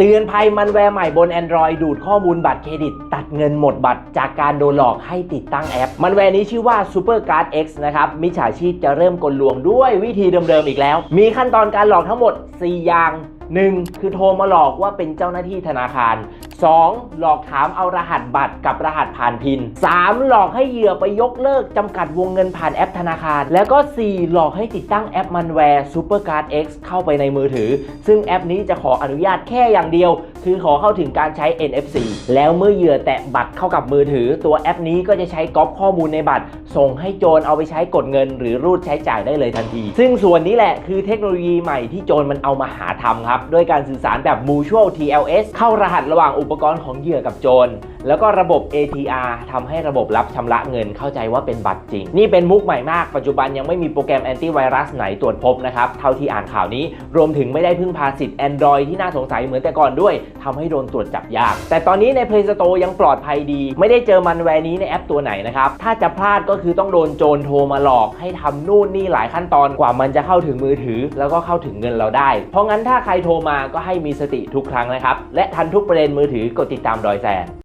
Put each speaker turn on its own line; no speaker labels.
เตือนภัยมันแวร์ใหม่บน Android ดูดข้อมูลบัตรเครดิต ตัดเงินหมดบัตรจากการโดนหลอกให้ติดตั้งแอป มันแวร์นี้ชื่อว่า Supercard X นะครับมิจฉาชีพจะเริ่มกลลวงด้วยวิธีเดิมๆอีกแล้ว มีขั้นตอนการหลอกทั้งหมด 4 อย่าง 1. คือโทรมาหลอกว่าเป็นเจ้าหน้าที่ธนาคาร 2. หลอกถามเอารหัสบัตรกับรหัสผ่านพิน 3. หลอกให้เหยื่อไปยกเลิกจำกัดวงเงินผ่านแอปธนาคาร แล้วก็ 4. หลอกให้ติดตั้งแอปมันแวร์ Supercard X เข้าไปในมือถือ ซึ่งแอปนี้จะขออนุญาตแค่อย่างเดียว คือขอเข้าถึงการใช้ NFC แล้วเมื่อเหยื่อแตะบัตรเข้ากับมือถือ ตัวแอปนี้ก็จะใช้ก๊อปข้อมูลในบัตร ส่งให้โจรเอาไปใช้กดเงิน หรือรูดใช้จ่ายได้เลยทันที ซึ่งส่วนนี้แหละคือเทคโนโลยีใหม่ที่โจรมันเอามาหาทำครับด้วยการสื่อสารแบบ Mutual TLS เข้ารหัสระหว่างอุปปกรณ์ของเหยื่อกับโจรแล้วก็ระบบ ATR ทำให้ระบบรับชำระเงินเข้าใจว่าเป็นบัตรจริง นี่เป็นมุกใหม่มาก ปัจจุบันยังไม่มีโปรแกรมแอนตี้ไวรัสไหนตรวจพบนะครับ เท่าที่อ่านข่าวนี้ รวมถึงไม่ได้พึ่งพาสิทธิ์ Android ที่น่าสงสัยเหมือนแต่ก่อนด้วยทำให้โดนตรวจจับยาก แต่ตอนนี้ใน Play Store ยังปลอดภัยดี ไม่ได้เจอมันแวร์นี้ในแอปตัวไหนนะครับ ถ้าจะพลาดก็คือต้องโดนโจรโทรมาหลอกให้ทำนู่นนี่หลายขั้นตอนกว่ามันจะเข้าถึงมือถือ แล้วก็เข้าถึงเงินเราได้ เพราะงั้นถ้าใครโทรมาก็ให้มีสติทุกครั้งนะครับ และทันทุกประเด็นมือถือกดติดตามดอยแซน